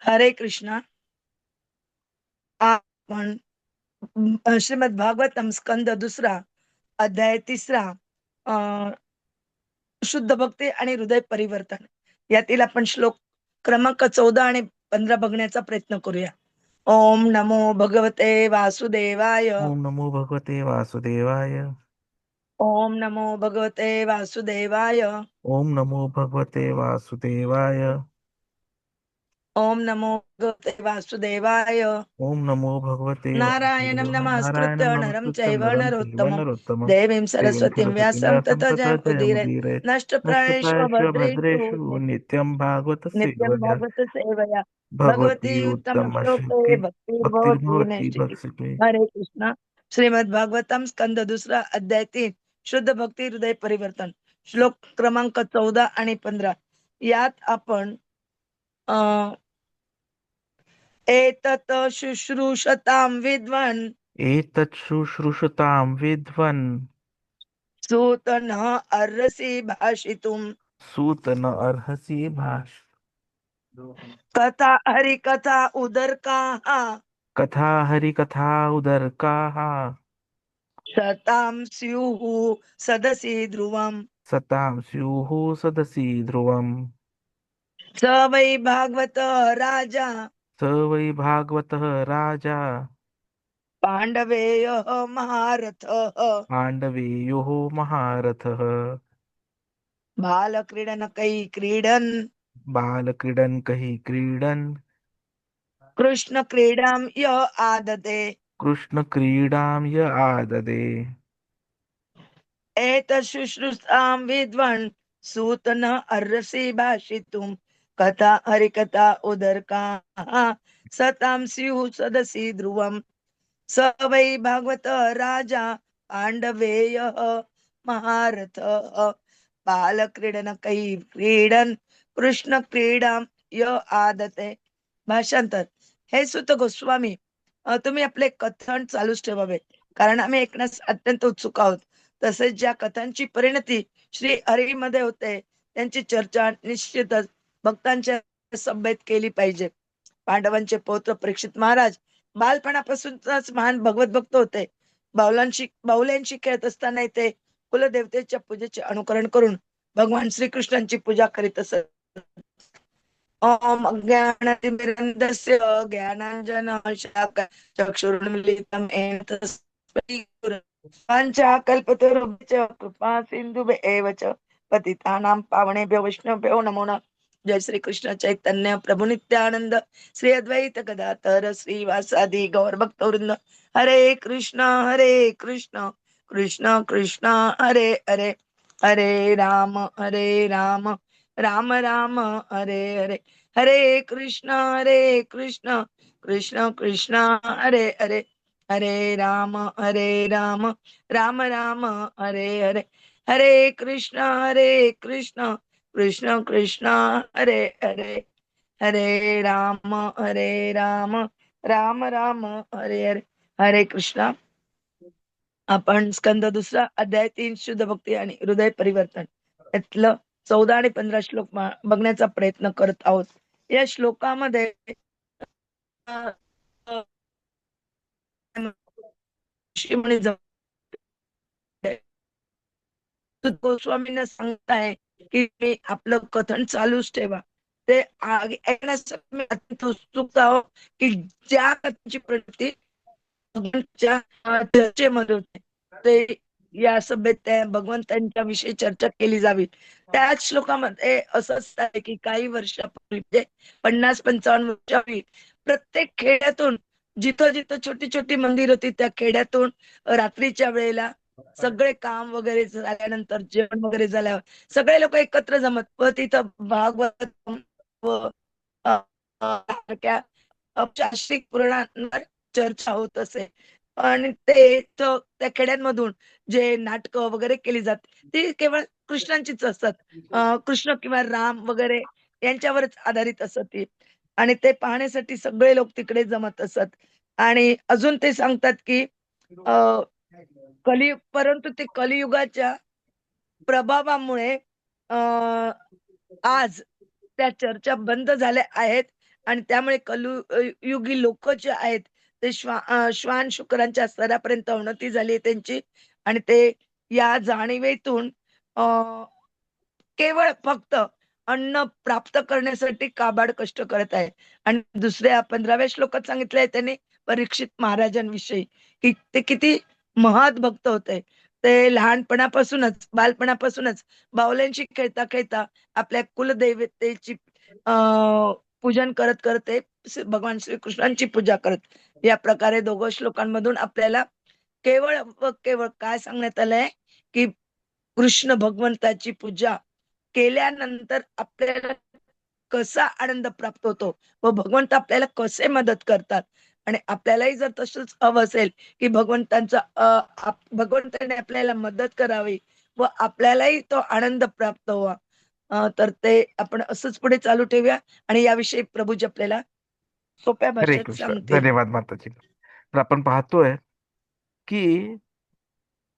हरे कृष्णा. आपण श्रीमद भागवतम स्कंद दुसरा अध्याय तिसरा अं, शुद्ध भक्ती आणि हृदय परिवर्तन. यातील आपण श्लोक क्रमांक चौदा आणि पंधरा बघण्याचा प्रयत्न करूया. ओम नमो भगवते वासुदेवाय. ओम नमो भगवते वासुदेवाय. ओम नमो भगवते वासुदेवाय। ओम नमो भगवते वासुदेवाय। ओम नमो भगवते वासुदेवाय। ओम नमो भगवते नारायणं नमस्कृत्य नरं चैव नरं चैव नरोत्तमं। देवीं सरस्वतीं व्यासं तत जयमुदीरये जयमुदीरये नष्टप्रायेषु भद्रेषु नित्यं भागवत नित्यं भागवत सेवया भगवती उत्तम श्लोके भक्तिर्भवती हरे कृष्णा। श्रीमद भागवतम स्कंद दुसरा अध्याय तीन। शुद्ध भक्ती हृदय परिवर्तन. श्लोक क्रमांक चौदा आणि पंधरा. यात आपण एतत शुश्रूषतां विद्वान्. एतत् शुश्रूषतां विद्वन्. सूत न अर्हसि भाषितुम्. सूत न अर्हसि भाष कथा हरिकथा उदरकाः। कथा हरिकथा उदरकाः। सतां स्युः सदसि ध्रुवम्। सतां स्युः सदसि ध्रुवम्। स वै भागवत राजा। स वै भागवतः राजा। पाण्डवेयः महारथः। पाण्डवेयोः महारथः। बालक्रीडनकै क्रीडन्। बालक्रीडन् कहि क्रीडन्। कृष्णक्रीडां य आदते। कृष्णक्रीडां य आददे। एतशुश्रुषां विद्वान् सूतन अर्हसि भाषितुं कथा हरिकथा उदरकाः। सतां स्युः सदसि ध्रुवम्। स वै भागवत राजा पाण्डवेयः महारथः। बालक्रीडनकै क्रीडन् कृष्ण क्रीडां य आदते भाषांतर हे सुत गोस्वामी तुम्ही आपले कथन चालूच ठेवावे. कारण आम्ही ऐकण्यास अत्यंत उत्सुक आहोत. तसेच ज्या कथांची परिणती श्री हरीमध्ये होते त्यांची चर्चा निश्चितच भक्तांच्या सभेत केली पाहिजे. पांडवांचे पौत्र परीक्षित महाराज बालपणापासूनच महान भगवत भक्त होते. बाहुलांशी बाहुल्यांशी खेळत असताना ते कुलदेवतेच्या पूजेचे अनुकरण करून भगवान श्रीकृष्णांची पूजा करीत असत. ओम अज्ञानतिमिरन्दस्य ज्ञानाञ्जन चक्षुरुन्मिलितं येन पञ्चाकल्पतरुभ्य च कृपा सिन्धुभ्य एव च पतितानां पावनेभ्यो वैष्णवेभ्यो नमो नमः। जय श्री कृष्ण चैतन्य प्रभु नित्यानंद श्री अद्वैत कदातर श्रीवासादि गौर भक्तवृंद हरे कृष्ण हरे कृष्ण। कृष्ण कृष्ण हरे हरे। हरे राम हरे राम। राम राम हरे हरे हरे कृष्ण हरे कृष्ण कृष्ण कृष्ण हरे हरे हरे राम हरे राम राम राम हरे हरे हरे कृष्ण हरे कृष्ण कृष्ण कृष्ण हरे हरे हरे राम हरे राम राम राम हरे हरे हरे कृष्णा आपण स्कंद दुसरा अध्याय तीन शुद्ध भक्ती आणि हृदय परिवर्तन यातलं चौदा आणि पंधरा श्लोक बघण्याचा प्रयत्न करत आहोत. या श्लोकामध्ये अं, अं, ऋषीमुनी सांगताय की मी आपलं कथन चालूच ठेवा. ते ऐकण्यासाठी उत्सुक आहोत की ज्या कथेची प्रगती चर्चेमध्ये होते ते या सभेत भगवंतांच्या विषयी चर्चा केली जावी. त्याच श्लोकामध्ये असं असतं की काही वर्षापूर्वी म्हणजे पन्नास पंचावन्न वर्षापूर्वी प्रत्येक खेड्यातून जिथं जिथं छोटी छोटी मंदिर होती त्या खेड्यातून रात्रीच्या वेळेला सगळे काम वगैरे झाल्यानंतर जेवण वगैरे झाल्यावर सगळे लोक एकत्र जमत. व तिथं भागवत व पुराणांवर चर्चा होत असे. आणि ते त्या खेड्यांमधून जे नाटक वगैरे केली जात ती केवळ कृष्णांचीच असतात. कृष्ण किंवा राम वगैरे यांच्यावरच आधारित असत ती. आणि ते पाहण्यासाठी सगळे लोक तिकडे जमत असत. आणि अजून ते सांगतात की अं, कलियुग परंतु ते कलियुगाच्या प्रभावामुळे आज त्या चर्चा बंद झाल्या आहेत. आणि त्यामुळे कलु युगी लोक जे आहेत ते श्वा श्वान शुक्रांच्या स्तरापर्यंत उन्नती झाली त्यांची. आणि ते या जाणीवेतून केवळ फक्त अन्न प्राप्त करण्यासाठी काबाड कष्ट करत आहे आणि दुसऱ्या पंधराव्या श्लोकात सांगितलंय त्यांनी परीक्षित महाराजांविषयी की ते किती महत् भक्त होते. ते लहानपणापासूनच बालपणापासूनच बावल्यांशी खेळता खेळता आपल्या कुलदैवतेची अं पूजन करत करत ते श्री- भगवान श्रीकृष्णांची पूजा करत या प्रकारे दोघं श्लोकांमधून आपल्याला केवळ व केवळ काय सांगण्यात आलंय? की कृष्ण भगवंताची पूजा केल्यानंतर आपल्याला कसा आनंद प्राप्त होतो? व भगवंत आपल्याला कसे मदत करतात? आणि आपल्यालाही जर तसंच हवं असेल की भगवंतांचा भगवंताने आपल्याला मदत करावी व आपल्यालाही तो आनंद प्राप्त व्हावा तर ते आपण असंच पुढे चालू ठेवूया आणि याविषयी प्रभूजी आपल्याला सोप्या हरे भाषेत कृष्ण सांगतील धन्यवाद माताजी. तर आपण पाहतोय की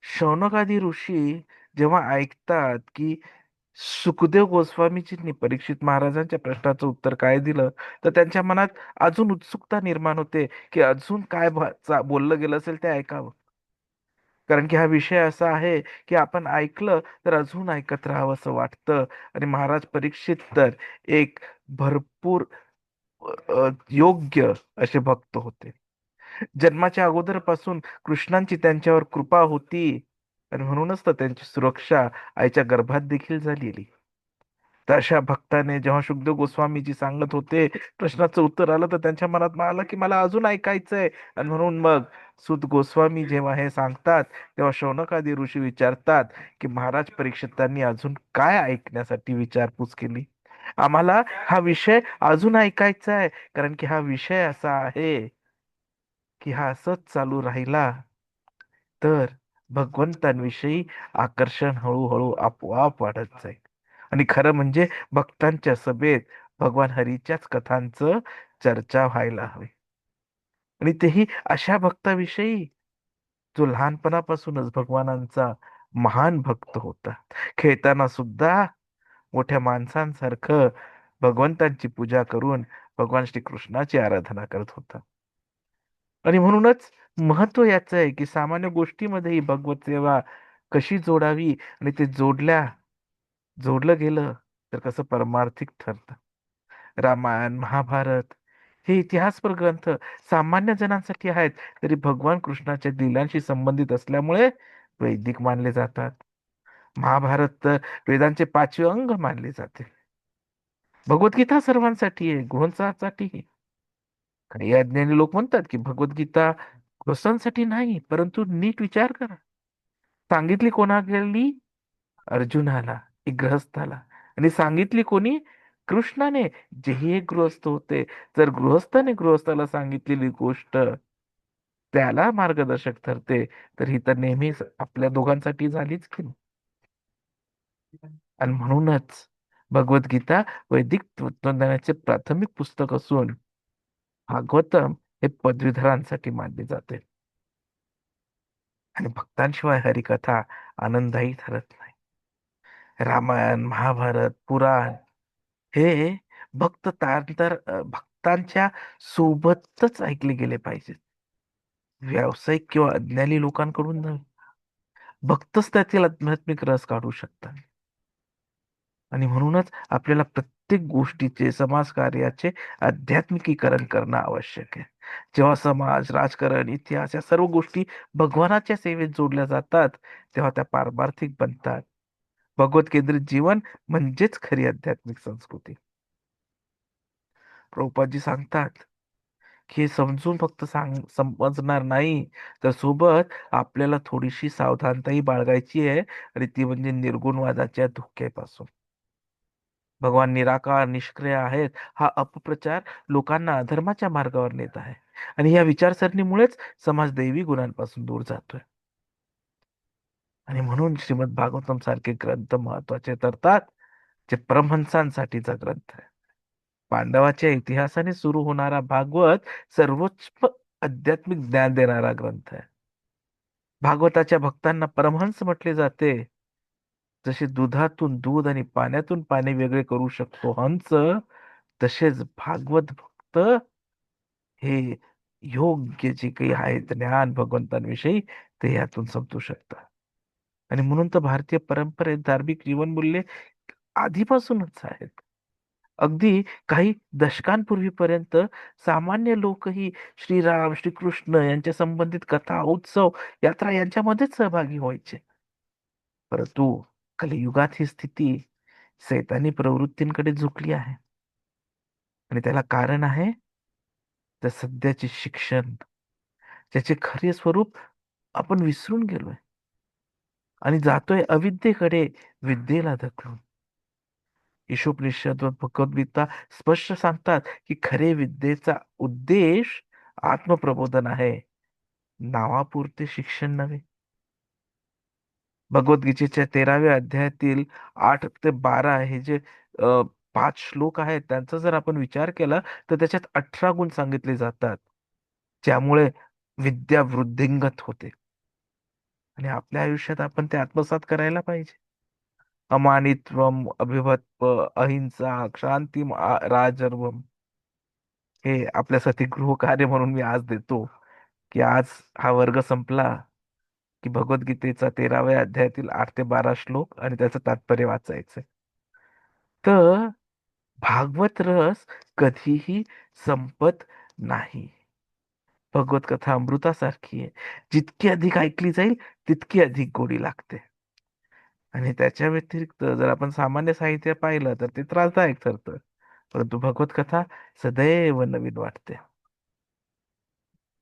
शौनकादी ऋषी जेव्हा ऐकतात की सुखदेव गोस्वामीजींनी परीक्षित महाराजांच्या प्रश्नाचं उत्तर काय दिलं तर त्यांच्या मनात अजून उत्सुकता निर्माण होते की अजून काय बोललं गेलं असेल ते ऐकावं. कारण की हा विषय असा आहे की आपण ऐकलं तर अजून ऐकत राहावं असं वाटतं. आणि महाराज परीक्षित तर एक भरपूर योग्य असे भक्त होते. जन्माच्या अगोदरपासून कृष्णांची त्यांच्यावर कृपा होती आणि म्हणूनच तर त्यांची सुरक्षा आईच्या गर्भात देखील झालेली. तर अशा भक्ताने जेव्हा सुखदेव गोस्वामीजी सांगत होते प्रश्नाचं उत्तर आलं तर त्यांच्या मनात आलं की मला अजून ऐकायचंय. आणि म्हणून मग सुत गोस्वामी जेव्हा हे सांगतात तेव्हा शौनकादी ऋषी विचारतात की महाराज परीक्षितांनी अजून काय ऐकण्यासाठी विचारपूस केली? आम्हाला हा विषय अजून ऐकायचा आहे. कारण की हा विषय असा आहे की हा असंच चालू राहिला. तर भगवंतांविषयी आकर्षण हळूहळू आपोआप वाढत जाईल. आणि खरं म्हणजे भक्तांच्या सभेत भगवान हरीच्याच कथांचं चर्चा व्हायला हवी. आणि तेही अशा भक्ताविषयी जो लहानपणापासूनच भगवानांचा महान भक्त होता. खेळताना सुद्धा मोठ्या माणसांसारखं भगवंतांची पूजा करून भगवान श्रीकृष्णाची आराधना करत होता. आणि म्हणूनच महत्त्व याचं आहे की सामान्य गोष्टीमध्येही भगवत सेवा कशी जोडावी आणि ते जोडल्या जोडलं गेलं तर कसं परमार्थिक ठरतं. रामायण महाभारत हे इतिहासपर ग्रंथ सामान्य जणांसाठी आहेत तरी भगवान कृष्णाच्या लिलांशी संबंधित असल्यामुळे वैदिक मानले जातात. महाभारत तर वेदांचे पाचवे अंग मानले जाते. भगवद्गीता सर्वांसाठी आहे गृहस्थांसाठी काही अज्ञानी लोक म्हणतात की भगवद्गीता गृहस्थांसाठी नाही परंतु नीट विचार करा. सांगितली कोणा गेली अर्जुनाला एक गृहस्थाला. आणि सांगितली कोणी? कृष्णाने. जेही एक गृहस्थ होते जर गृहस्थाने गृहस्थाला सांगितलेली गोष्ट त्याला मार्गदर्शक ठरते तर ही तर नेहमीच आपल्या दोघांसाठी झालीच की नाही. आणि म्हणूनच भगवद्गीता वैदिक तत्वज्ञानाचे प्राथमिक पुस्तक असून भागवतम हे पदवीधरांसाठी मानले जाते. आणि भक्तांशिवाय हरिकथा आनंददायी ठरत नाही. रामायण महाभारत पुराण हे भक्त तांतर भक्तांच्या सोबतच ऐकले गेले पाहिजेत. व्यावसायिक किंवा अज्ञानी लोकांकडून नव्हे. भक्तच त्यातील आध्यात्मिक रस काढू शकतात. आणि म्हणूनच आपल्याला प्रत्येक गोष्टीचे समाज कार्याचे आध्यात्मिकीकरण करणं आवश्यक आहे. जेव्हा समाज राजकारण इतिहास या सर्व गोष्टी भगवानाच्या सेवेत जोडल्या जातात तेव्हा त्या पारमार्थिक बनतात. भगवत केंद्रित जीवन म्हणजेच खरी आध्यात्मिक संस्कृती. प्रभुपाजी सांगतात की हे समजून फक्त सांग समजणार नाही तर सोबत आपल्याला थोडीशी सावधानताही बाळगायची आहे आणि ती म्हणजे निर्गुणवादाच्या धोक्यापासून. भगवान निराकार निष्क्रिय आहेत हा अपप्रचार लोकांना अधर्माच्या मार्गावर नेत आहे. आणि या विचारसरणीमुळेच समाज दैवी गुणांपासून दूर जातोय. आणि म्हणून श्रीमद भागवतम सारखे ग्रंथ महत्त्वाचे ठरतात जे परमहंसांसाठीचा ग्रंथ आहे. पांडवाच्या इतिहासाने सुरू होणारा भागवत सर्वोच्च आध्यात्मिक ज्ञान देणारा ग्रंथ आहे. भागवताच्या भक्तांना परमहंस म्हटले जाते. जसे दुधातून दूध आणि पाण्यातून पाणी वेगळे करू शकतो हंस तसेच भागवत भक्त हे योग्य जे काही आहे ज्ञान भगवंतांविषयी ते यातून समजू शकतात. आणि म्हणून तर भारतीय परंपरेत धार्मिक जीवनमूल्ये आधीपासूनच आहेत. अगदी काही दशकांपूर्वीपर्यंत सामान्य लोकही श्रीराम श्रीकृष्ण यांच्या संबंधित कथा उत्सव यात्रा यांच्यामध्येच सहभागी व्हायचे. परंतु कलियुगात ही स्थिती सैतानी प्रवृत्तींकडे झुकली आहे. आणि त्याला कारण आहे तर सध्याचे शिक्षण. त्याचे खरे स्वरूप आपण विसरून गेलोय. आणि जातोय अविद्येकडे विद्येला धकलून ईशोपनिषद व भगवद्गीता स्पष्ट सांगतात की खरे विद्येचा उद्देश आत्मप्रबोधन आहे. नावापुरते शिक्षण नव्हे. भगवद्गीतेच्या तेराव्या अध्यायातील आठ ते बारा हे जे पाच श्लोक आहेत त्यांचा जर आपण विचार केला तर त्याच्यात अठरा गुण सांगितले जातात. ज्यामुळे विद्या वृद्धिंगत होते. आणि आपल्या आयुष्यात आपण ते आत्मसात करायला पाहिजे. अमानित्वम अभिभत्व अहिंसा क्षांती राजर्वम हे आपल्यासाठी गृहकार्य म्हणून मी आज देतो. की आज हा वर्ग संपला. की भगवद्गीतेचा तेराव्या अध्यायातील आठ ते बारा श्लोक आणि त्याचं तात्पर्य वाचायचंय. तर भागवत रस कधीही संपत नाही. भगवत कथा अमृतासारखी आहे. जितकी अधिक ऐकली जाईल तितकी अधिक गोडी लागते. आणि त्याच्या व्यतिरिक्त जर आपण सामान्य साहित्य पाहिलं तर ते त्रासदायक ठरतं. परंतु भगवत कथा सदैव नवीन वाटते.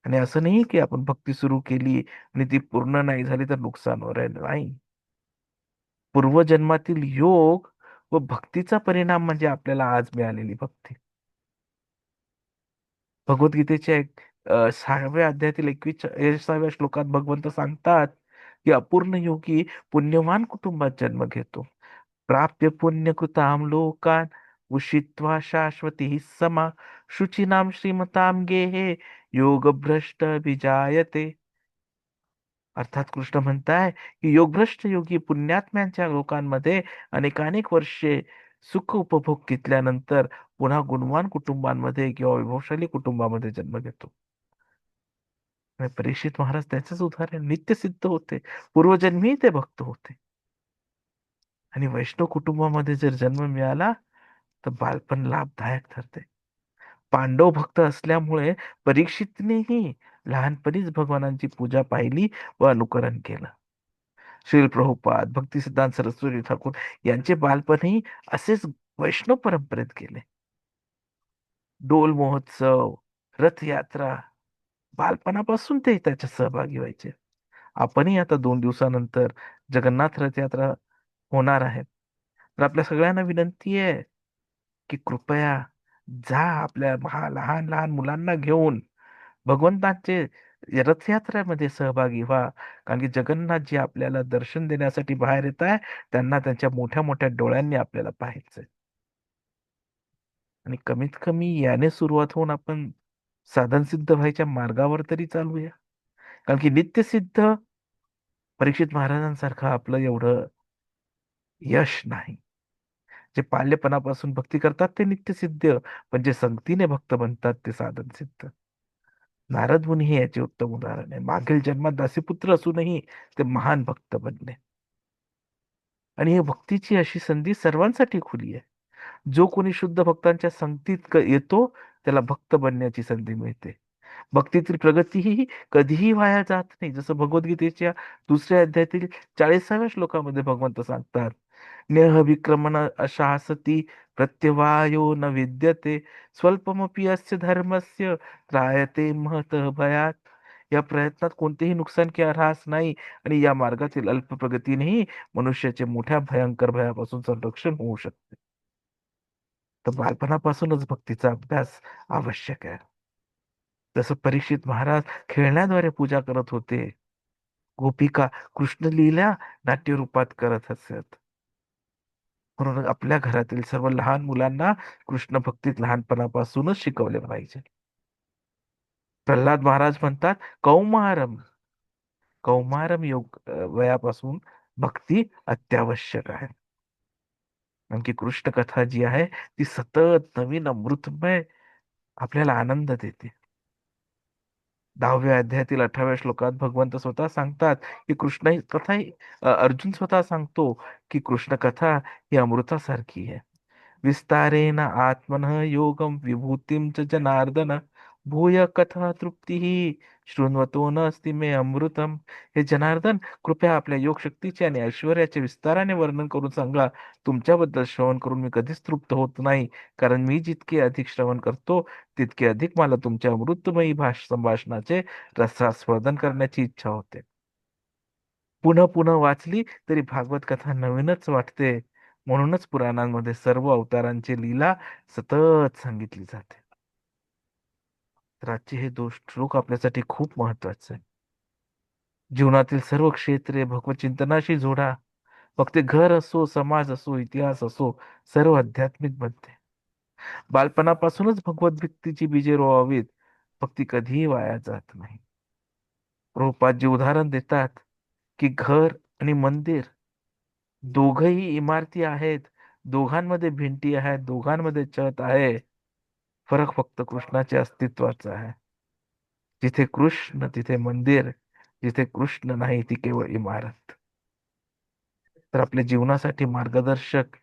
आणि असं नाही की आपण भक्ती सुरू केली आणि ती पूर्ण नाही झाली तर नुकसान होणार नाही. पूर्वजन्मातील योग व भक्तीचा परिणाम म्हणजे आपल्याला आज मिळालेली भक्ती. भगवद्गीतेच्या एक सहाव्या अध्यायातील एकविसाव्या श्लोकात भगवंत सांगतात की अपूर्ण योगी पुण्यवान कुटुंबात जन्म घेतो. प्राप्य पुण्यकृताम लोकान उषित्वा शाश्वती समा। शुचिनाम श्रीमताम गेहे योगभ्रष्ट विजायते अर्थात कृष्ण म्हणताय की योगभ्रष्ट योगी पुण्यात्म्यांच्या लोकांमध्ये अनेकानेक वर्षे सुख उपभोग घेतल्यानंतर पुन्हा गुणवान कुटुंबांमध्ये किंवा वैभवशाली कुटुंबामध्ये जन्म घेतो. परीक्षित महाराज त्याचंच उदाहरण नित्य सिद्ध होते पूर्वजन्मी ते भक्त होते. आणि वैष्णव कुटुंबामध्ये जर जन्म मिळाला तर बालपण लाभदायक ठरते. पांडव भक्त असल्यामुळे परीक्षितनेही लहानपणीच भगवानांची पूजा पाहिली व अनुकरण केलं. श्रील प्रभुपाद भक्ती सिद्धांत सरस्वती ठाकूर यांचे बालपणही असेच वैष्णव परंपरेत गेले. डोल महोत्सव रथयात्रा बालपणापासून ते त्याच्या सहभागी व्हायचे. आपणही आता दोन दिवसानंतर जगन्नाथ रथयात्रा होणार आहे. तर आपल्या सगळ्यांना विनंती आहे की कृपया जा आपल्या महा लहान लहान मुलांना घेऊन. भगवंतांचे रथयात्रेमध्ये सहभागी व्हा. कारण की जगन्नाथजी आपल्याला दर्शन देण्यासाठी बाहेर येत आहे त्यांना त्यांच्या मोठ्या मोठ्या डोळ्यांनी आपल्याला पाहायचंय. आणि कमीत कमी याने सुरुवात होऊन आपण साधन सिद्ध व्हायच्या मार्गावर तरी चालूया. कारण की नित्यसिद्ध परीक्षित महाराजांसारखं आपलं एवढं यश नाही. जे पाल्यपणापासून भक्ती करतात ते नित्यसिद्ध पण जे संगतीने भक्त बनतात ते साधन सिद्ध नारद मुनी हे याचे उत्तम उदाहरण आहे. मागील जन्मात दासीपुत्र असूनही ते महान भक्त बनले. आणि ही भक्तीची अशी संधी सर्वांसाठी खुली आहे. जो कोणी शुद्ध भक्तांच्या संगतीत येतो त्याला भक्त बनण्याची संधी मिळते. भक्तीतील प्रगती ही कधीही वाया जात नाही. जसं भगवद्गीतेच्या दुसऱ्या अध्यायातील चाळीसाव्या श्लोकामध्ये भगवंत सांगतात नेहविक्रमण अशासति प्रत्यवायो न विद्यते स्वल्पमपि अस्य धर्मस्य त्रायते महतः भयात. या प्रयत्नात कोणतेही नुकसान किंवा ऱ्हास नाही आणि या मार्गातील अल्प प्रगतीनेही मनुष्याचे मोठ्या भयंकर भयापासून संरक्षण होऊ शकते. तर बालपणापासूनच भक्तीचा अभ्यास आवश्यक आहे. जसं परीक्षित महाराज खेळण्याद्वारे पूजा करत होते गोपिका कृष्ण लीला नाट्यरूपात करत असत. म्हणून आपल्या घरातील सर्व लहान मुलांना कृष्ण भक्तीत लहानपणापासूनच शिकवले पाहिजे. प्रल्हाद महाराज म्हणतात कौमारम कौमारम योग वयापासून भक्ती अत्यावश्यक आहे. आणखी कृष्ण कथा जी आहे ती सतत नवीन अमृतमय आपल्याला आनंद देते. दहाव्या अध्यायातील अठराव्या श्लोकात भगवंत स्वतः सांगतात की कृष्ण ही कथा ही अर्जुन स्वतः सांगतो की कृष्ण कथा ही अमृतासारखी आहे. विस्तारेण आत्मन योगम विभूतीम च जनार्दन भूय कथा तृप्ती शृण्वतो न अस्ति मे अमृतम। हे जनार्दन कृपया आपल्या योगशक्तीचे आणि ऐश्वर्याचे विस्ताराने वर्णन करून सांगा. तुमच्याबद्दल श्रवण करून मी कधीच तृप्त होत नाही कारण मी जितके अधिक श्रवण करतो तितके अधिक मला तुमच्या अमृतमयी भाष संभाषणाचे रसास्वादन करण्याची इच्छा होते. पुन्हा पुन्हा वाचली तरी भागवत कथा नवीनच वाटते. म्हणूनच पुराणांमध्ये सर्व अवतारांची लीला सतत सांगितली जाते. तर आजचे हे दोष श्लोक आपल्यासाठी खूप महत्त्वाचे आहे. जीवनातील सर्व क्षेत्रे भगवत चिंतनाशी जोडा. मग ते घर असो समाज असो इतिहास असो सर्व आध्यात्मिक बनते. बालपणापासूनच भगवत भक्तीची बीजे रोवावीत भक्ती कधीही वाया जात नाही. प्रभुपादजी उदाहरण देतात की घर आणि मंदिर दोघही इमारती आहेत. दोघांमध्ये भिंती आहेत दोघांमध्ये छत आहे. फरक फक्त कृष्णाच्या अस्तित्वाचा आहे. जिथे कृष्ण तिथे मंदिर जिथे कृष्ण नाही ती केवळ इमारत. तर आपल्या जीवनासाठी मार्गदर्शक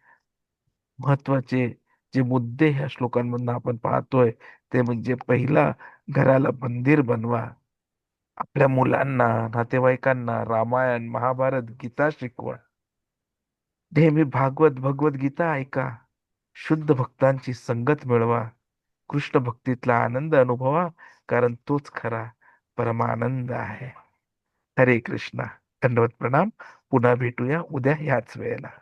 महत्त्वाचे जे मुद्दे ह्या श्लोकांमधून आपण पाहतोय ते म्हणजे पहिला घराला मंदिर बनवा. आपल्या मुलांना नातेवाईकांना रामायण महाभारत गीता शिकवा. नेहमी भागवत भगवत गीता ऐका. शुद्ध भक्तांची संगत मिळवा. कृष्ण भक्तीतला आनंद अनुभवा कारण तोच खरा परमानंद आहे. हरे कृष्णा. दंडवत प्रणाम. पुन्हा भेटूया उद्या ह्याच वेळेला.